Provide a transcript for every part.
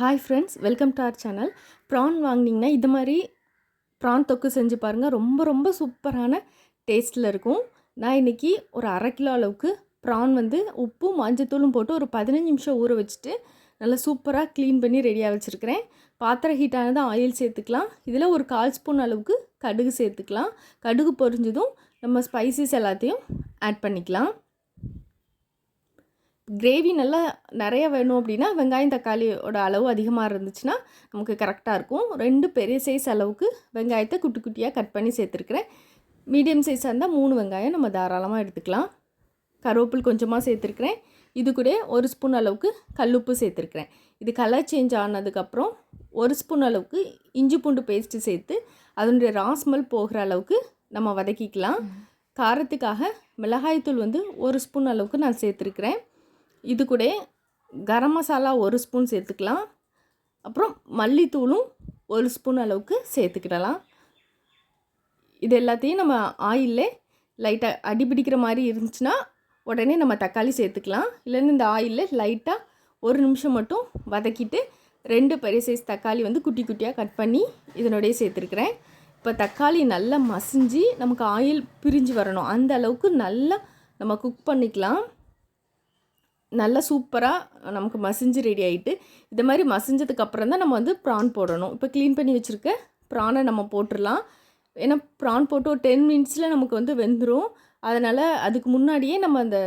Hi friends welcome to our channel prawn வாங்கினீங்கன்னா இது மாதிரி ப்ரான் தொக்கு செஞ்சு பாருங்கள் ரொம்ப ரொம்ப சூப்பரான டேஸ்ட்டில் இருக்கும். நான் இன்றைக்கி ஒரு அரை கிலோ அளவுக்கு ப்ரான் வந்து உப்பும் மஞ்சத்தூளும் போட்டு ஒரு பதினஞ்சு நிமிஷம் ஊற வச்சுட்டு நல்லா சூப்பராக க்ளீன் பண்ணி ரெடியாக வச்சுருக்கிறேன். பாத்திரம் ஹீட் ஆனதும் ஆயில் சேர்த்துக்கலாம். இதில் ஒரு கால் ஸ்பூன் அளவுக்கு கடுகு சேர்த்துக்கலாம். கடுகு பொரிஞ்சதும் நம்ம ஸ்பைசஸ் எல்லாத்தையும் ஆட் பண்ணிக்கலாம். கிரேவி நல்லா நிறைய வேணும் அப்படின்னா வெங்காயம் தக்காளியோட அளவு அதிகமாக இருந்துச்சுன்னா நமக்கு கரெக்டாக இருக்கும். ரெண்டு பெரிய சைஸ் அளவுக்கு வெங்காயத்தை குட்டி குட்டியாக கட் பண்ணி சேர்த்துருக்குறேன். மீடியம் சைஸாக இருந்தால் மூணு வெங்காயம் நம்ம தாராளமாக எடுத்துக்கலாம். கருவேப்பில் கொஞ்சமாக சேர்த்துருக்குறேன். இது கூட ஒரு ஸ்பூன் அளவுக்கு கல்லுப்பு சேர்த்துருக்குறேன். இது கலர் சேஞ்ச் ஆனதுக்கப்புறம் ஒரு ஸ்பூன் அளவுக்கு இஞ்சி பூண்டு பேஸ்ட்டு சேர்த்து அதனுடைய ராஸ்மல் போகிற அளவுக்கு நம்ம வதக்கிக்கலாம். காரத்துக்காக மிளகாய்த்தூள் வந்து ஒரு ஸ்பூன் அளவுக்கு நான் சேர்த்துருக்குறேன். இது கூட கரம் மசாலா ஒரு ஸ்பூன் சேர்த்துக்கலாம். அப்புறம் மல்லித்தூளும் ஒரு ஸ்பூன் அளவுக்கு சேர்த்துக்கிடலாம். இது எல்லாத்தையும் நம்ம ஆயிலே லைட்டாக அடி பிடிக்கிற மாதிரி இருந்துச்சுன்னா உடனே நம்ம தக்காளி சேர்த்துக்கலாம். இல்லைன்னு இந்த ஆயிலில் லைட்டாக ஒரு நிமிஷம் மட்டும் வதக்கிட்டு ரெண்டு பெரிய சைஸ் தக்காளி வந்து குட்டி குட்டியாக கட் பண்ணி இதனுடைய சேர்த்துருக்குறேன். இப்போ தக்காளி நல்லா மசிஞ்சு நமக்கு ஆயில் பிரிஞ்சு வரணும். அந்த அளவுக்கு நல்லா நம்ம குக் பண்ணிக்கலாம். நல்லா சூப்பராக நமக்கு மசிஞ்சு ரெடி ஆகிட்டு இந்த மாதிரி மசிஞ்சதுக்கப்புறம் தான் நம்ம வந்து ப்ரான் போடணும். இப்போ க்ளீன் பண்ணி வச்சுருக்க ப்ரானை நம்ம போட்டுடலாம். ஏன்னா ப்ரான் போட்டு ஒரு டென் மினிட்ஸில் நமக்கு வந்து வெந்துடும் அதனால் அதுக்கு முன்னாடியே நம்ம அந்த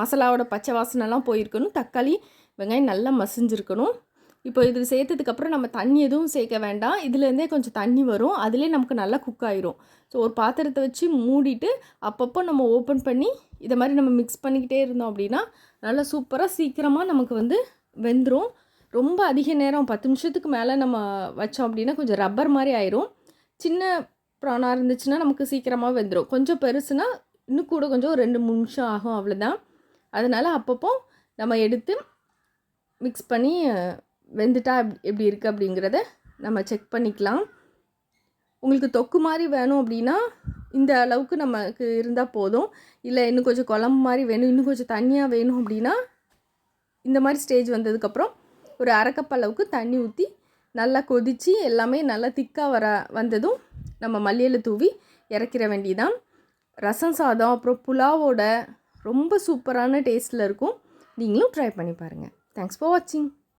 மசாலாவோட பச்சை வாசனைலாம் போயிருக்கணும். தக்காளி வெங்காயம் நல்லா மசிஞ்சிருக்கணும். இப்போ இது சேர்த்ததுக்கப்புறம் நம்ம தண்ணி எதுவும் சேர்க்க வேண்டாம். இதுலேருந்தே கொஞ்சம் தண்ணி வரும். அதிலே நமக்கு நல்லா குக் ஆயிரும். ஸோ ஒரு பாத்திரத்தை வச்சு மூடிட்டு அப்பப்போ நம்ம ஓப்பன் பண்ணி இதை மாதிரி நம்ம மிக்ஸ் பண்ணிக்கிட்டே இருந்தோம் அப்படின்னா நல்லா சூப்பராக சீக்கிரமாக நமக்கு வந்து வெந்துடும் ரொம்ப அதிக நேரம் பத்து நிமிஷத்துக்கு மேலே நம்ம வச்சோம் அப்படின்னா கொஞ்சம் ரப்பர் மாதிரி ஆயிரும். சின்ன ப்ரானாக இருந்துச்சுன்னா நமக்கு சீக்கிரமாக வெந்துடும் கொஞ்சம் பெருசுனா இன்னும் கூட கொஞ்சம் ஒரு ரெண்டு மூணு நிமிஷம் ஆகும் அவ்வளோதான் அதனால் அப்பப்போ நம்ம எடுத்து மிக்ஸ் பண்ணி வெந்துட்டா எப்படி இருக்குது அப்படிங்கிறத நம்ம செக் பண்ணிக்கலாம். உங்களுக்கு தொக்கு மாதிரி வேணும் அப்படின்னா இந்த அளவுக்கு நமக்கு இருந்தால் போதும். இல்லை இன்னும் கொஞ்சம் குழம்பு மாதிரி வேணும் இன்னும் கொஞ்சம் தண்ணியாக வேணும் அப்படின்னா இந்த மாதிரி ஸ்டேஜ் வந்ததுக்கப்புறம் ஒரு அரைக்கப் அளவுக்கு தண்ணி ஊற்றி நல்லா கொதித்து எல்லாமே நல்லா திக்காக வர வந்ததும் நம்ம மல்லியில் தூவி இறக்கிற வேண்டியதான் ரசம் சாதம் அப்புறம் புலாவோட ரொம்ப சூப்பரான டேஸ்ட்டில் இருக்கும். நீங்களும் ட்ரை பண்ணி பாருங்கள் தேங்க்ஸ் ஃபார் வாட்சிங்